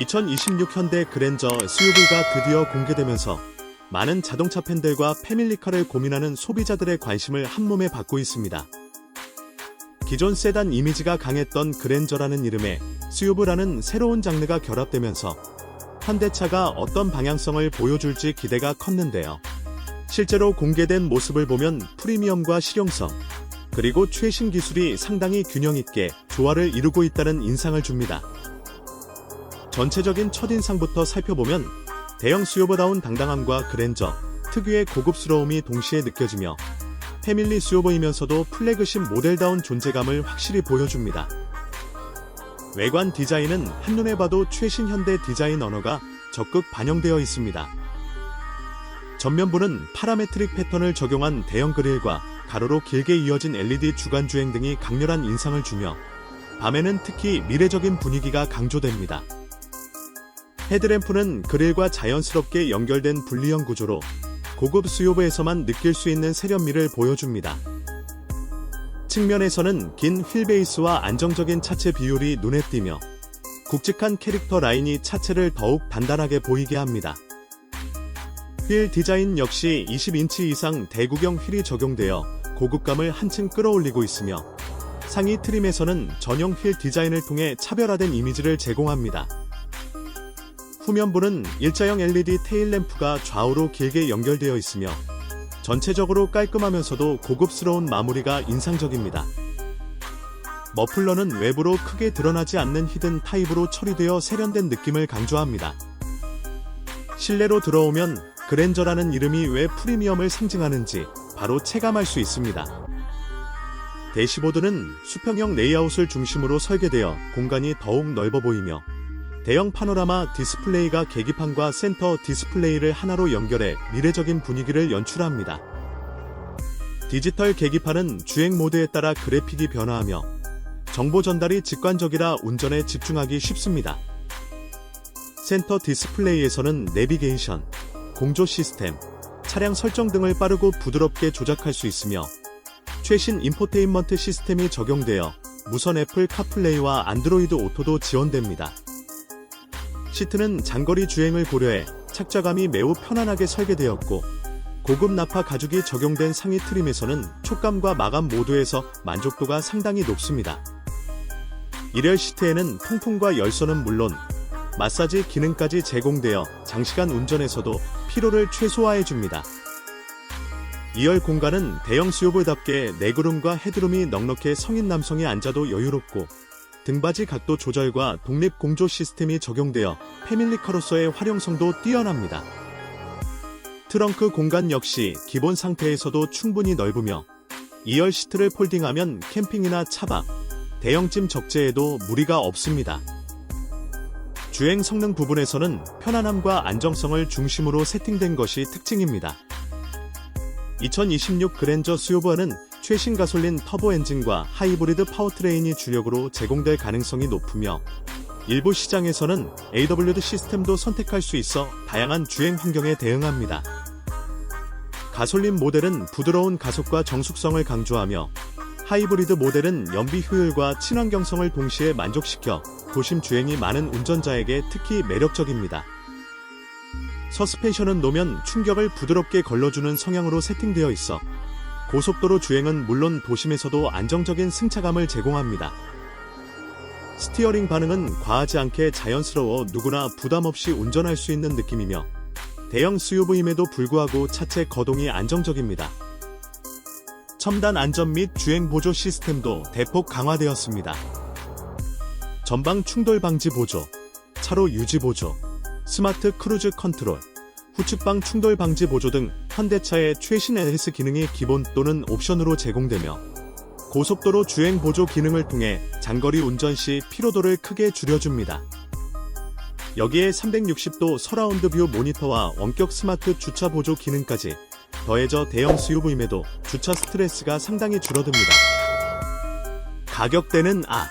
2026 현대 그랜저 SUV가 드디어 공개되면서 많은 자동차 팬들과 패밀리카를 고민하는 소비자들의 관심을 한몸에 받고 있습니다. 기존 세단 이미지가 강했던 그랜저라는 이름에 SUV라는 새로운 장르가 결합되면서 현대차가 어떤 방향성을 보여줄지 기대가 컸는데요. 실제로 공개된 모습을 보면 프리미엄과 실용성, 그리고 최신 기술이 상당히 균형 있게 조화를 이루고 있다는 인상을 줍니다. 전체적인 첫인상부터 살펴보면 대형 수요보다운 당당함과 그랜저, 특유의 고급스러움이 동시에 느껴지며 패밀리 수요보이면서도 플래그십 모델다운 존재감을 확실히 보여줍니다. 외관 디자인은 한눈에 봐도 최신 현대 디자인 언어가 적극 반영되어 있습니다. 전면부는 파라메트릭 패턴을 적용한 대형 그릴과 가로로 길게 이어진 LED 주간 주행 등이 강렬한 인상을 주며 밤에는 특히 미래적인 분위기가 강조됩니다. 헤드램프는 그릴과 자연스럽게 연결된 분리형 구조로 고급 수요부에서만 느낄 수 있는 세련미를 보여줍니다. 측면에서는 긴 휠베이스와 안정적인 차체 비율이 눈에 띄며 굵직한 캐릭터 라인이 차체를 더욱 단단하게 보이게 합니다. 휠 디자인 역시 20인치 이상 대구경 휠이 적용되어 고급감을 한층 끌어올리고 있으며 상위 트림에서는 전용 휠 디자인을 통해 차별화된 이미지를 제공합니다. 후면부는 일자형 LED 테일 램프가 좌우로 길게 연결되어 있으며 전체적으로 깔끔하면서도 고급스러운 마무리가 인상적입니다. 머플러는 외부로 크게 드러나지 않는 히든 타입으로 처리되어 세련된 느낌을 강조합니다. 실내로 들어오면 그랜저라는 이름이 왜 프리미엄을 상징하는지 바로 체감할 수 있습니다. 대시보드는 수평형 레이아웃을 중심으로 설계되어 공간이 더욱 넓어 보이며 대형 파노라마 디스플레이가 계기판과 센터 디스플레이를 하나로 연결해 미래적인 분위기를 연출합니다. 디지털 계기판은 주행 모드에 따라 그래픽이 변화하며 정보 전달이 직관적이라 운전에 집중하기 쉽습니다. 센터 디스플레이에서는 내비게이션, 공조 시스템, 차량 설정 등을 빠르고 부드럽게 조작할 수 있으며 최신 인포테인먼트 시스템이 적용되어 무선 애플 카플레이와 안드로이드 오토도 지원됩니다. 시트는 장거리 주행을 고려해 착좌감이 매우 편안하게 설계되었고 고급 나파 가죽이 적용된 상위 트림에서는 촉감과 마감 모두에서 만족도가 상당히 높습니다. 일열 시트에는 통풍과 열선은 물론 마사지 기능까지 제공되어 장시간 운전에서도 피로를 최소화해 줍니다. 2열 공간은 대형 수요보답게 내구름과 헤드룸이 넉넉해 성인 남성이 앉아도 여유롭고 등받이 각도 조절과 독립 공조 시스템이 적용되어 패밀리카로서의 활용성도 뛰어납니다. 트렁크 공간 역시 기본 상태에서도 충분히 넓으며 2열 시트를 폴딩하면 캠핑이나 차박, 대형짐 적재에도 무리가 없습니다. 주행 성능 부분에서는 편안함과 안정성을 중심으로 세팅된 것이 특징입니다. 2026 그랜저 수요부는 최신 가솔린 터보 엔진과 하이브리드 파워트레인이 주력으로 제공될 가능성이 높으며 일부 시장에서는 AWD 시스템도 선택할 수 있어 다양한 주행 환경에 대응합니다. 가솔린 모델은 부드러운 가속과 정숙성을 강조하며 하이브리드 모델은 연비 효율과 친환경성을 동시에 만족시켜 도심 주행이 많은 운전자에게 특히 매력적입니다. 서스펜션은 노면 충격을 부드럽게 걸러주는 성향으로 세팅되어 있어 고속도로 주행은 물론 도심에서도 안정적인 승차감을 제공합니다. 스티어링 반응은 과하지 않게 자연스러워 누구나 부담 없이 운전할 수 있는 느낌이며 대형 SUV임에도 불구하고 차체 거동이 안정적입니다. 첨단 안전 및 주행 보조 시스템도 대폭 강화되었습니다. 전방 충돌 방지 보조, 차로 유지 보조, 스마트 크루즈 컨트롤, 후측방 충돌 방지 보조 등 현대차의 최신 LS 기능이 기본 또는 옵션으로 제공되며 고속도로 주행 보조 기능을 통해 장거리 운전 시 피로도를 크게 줄여줍니다. 여기에 360도 서라운드 뷰 모니터와 원격 스마트 주차 보조 기능까지 더해져 대형 SUV임에도 주차 스트레스가 상당히 줄어듭니다. 가격대는 아,